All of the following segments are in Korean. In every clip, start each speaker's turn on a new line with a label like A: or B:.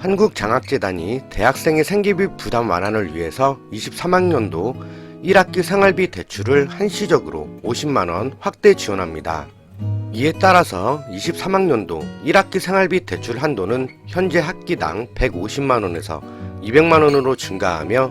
A: 한국장학재단이 대학생의 생계비 부담 완화를 위해서 23학년도 1학기 생활비 대출을 한시적으로 50만원 확대 지원합니다. 이에 따라서 23학년도 1학기 생활비 대출 한도는 현재 학기당 150만원에서 200만원으로 증가하며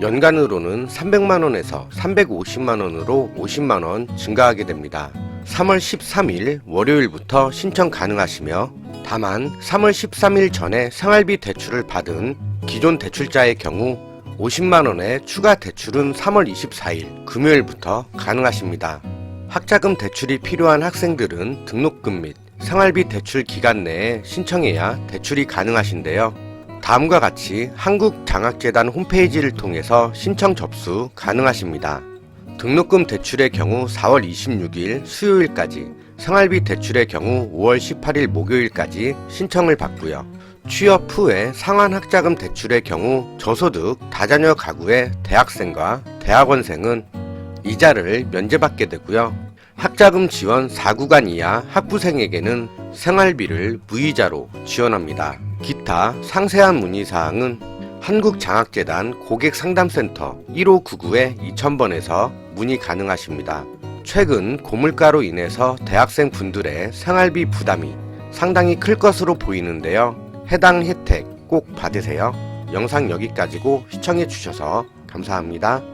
A: 연간으로는 300만원에서 350만원으로 50만원 증가하게 됩니다. 3월 13일 월요일부터 신청 가능하시며 다만 3월 13일 전에 생활비 대출을 받은 기존 대출자의 경우 50만원의 추가 대출은 3월 24일 금요일부터 가능하십니다. 학자금 대출이 필요한 학생들은 등록금 및 생활비 대출 기간 내에 신청해야 대출이 가능하신데요. 다음과 같이 한국장학재단 홈페이지를 통해서 신청 접수 가능하십니다. 등록금 대출의 경우 4월 26일 수요일까지, 생활비 대출의 경우 5월 18일 목요일까지 신청을 받고요. 취업 후에 상환학자금 대출의 경우 저소득 다자녀 가구의 대학생과 대학원생은 이자를 면제받게 되고요. 학자금 지원 4구간 이하 학부생에게는 생활비를 무이자로 지원합니다. 기타 상세한 문의사항은 한국장학재단 고객상담센터 1599-2000번에서 문의 가능하십니다. 최근 고물가로 인해서 대학생 분들의 생활비 부담이 상당히 클 것으로 보이는데요. 해당 혜택 꼭 받으세요. 영상 여기까지고 시청해 주셔서 감사합니다.